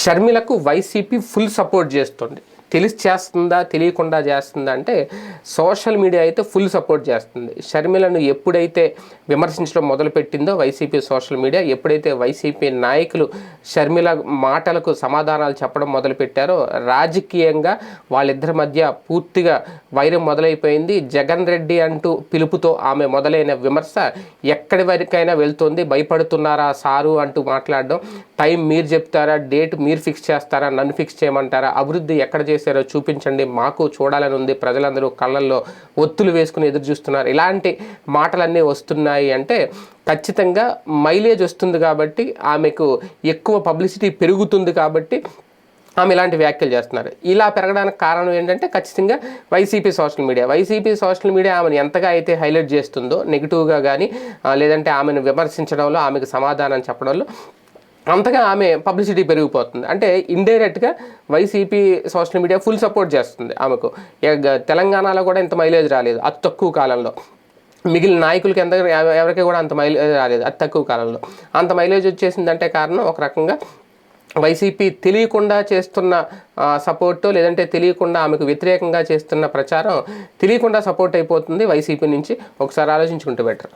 షర్మిలకు YCP full support చేస్తుంది. తెలిసి చేస్తుందా తెలియకుండా చేస్తుందా అంటే సోషల్ మీడియా అయితే ఫుల్ సపోర్ట్ చేస్తుంది. షర్మిలను ఎప్పుడైతే విమర్శించడం మొదలుపెట్టిందో వైసీపీ సోషల్ మీడియా ఎప్పుడైతే వైసీపీ నాయకులు షర్మిల మాటలకు సమాధానాలు చెప్పడం మొదలుపెట్టారో రాజకీయంగా వాళ్ళిద్దరి మధ్య పూర్తిగా వైరం మొదలైపోయింది. జగన్ రెడ్డి అంటూ పిలుపుతో ఆమె మొదలైన విమర్శ ఎక్కడి వరకైనా వెళ్తుంది. భయపడుతున్నారా సారు అంటూ మాట్లాడడం. టైం మీరు చెప్తారా? డేట్ మీరు ఫిక్స్ చేస్తారా? నన్ను ఫిక్స్ చేయమంటారా? అభివృద్ధి ఎక్కడ చేశారో చూపించండి. మాకు చూడాలని ఉంది. ప్రజలందరూ కళ్ళల్లో ఒత్తులు వేసుకుని ఎదురు చూస్తున్నారు. ఇలాంటి మాటలన్నీ వస్తున్నాయి అంటే ఖచ్చితంగా మైలేజ్ వస్తుంది కాబట్టి ఆమెకు ఎక్కువ పబ్లిసిటీ పెరుగుతుంది కాబట్టి ఆమె ఇలాంటి వ్యాఖ్యలు చేస్తున్నారు. ఇలా పెరగడానికి కారణం ఏంటంటే ఖచ్చితంగా YCP social media. YCP social media ఆమెను ఎంతగా అయితే హైలైట్ చేస్తుందో నెగిటివ్గా కానీ లేదంటే ఆమెను విమర్శించడంలో ఆమెకు సమాధానం చెప్పడంలో అంతగా ఆమె పబ్లిసిటీ పెరిగిపోతుంది. అంటే ఇండైరెక్ట్గా YCP social media full support చేస్తుంది ఆమెకు. తెలంగాణలో కూడా ఇంత మైలేజ్ రాలేదు అతి తక్కువ కాలంలో. మిగిలిన నాయకులకి ఎంత ఎవ- ఎవరికి కూడా అంత మైలేజ్ రాలేదు అతి తక్కువ కాలంలో. అంత మైలేజ్ వచ్చేసిందంటే కారణం ఒక రకంగా వైసీపీ తెలియకుండా చేస్తున్న సపోర్టు లేదంటే తెలియకుండా ఆమెకు వ్యతిరేకంగా చేస్తున్న ప్రచారం తెలియకుండా సపోర్ట్ అయిపోతుంది వైసీపీ నుంచి. ఒకసారి ఆలోచించుకుంటూ బెటర్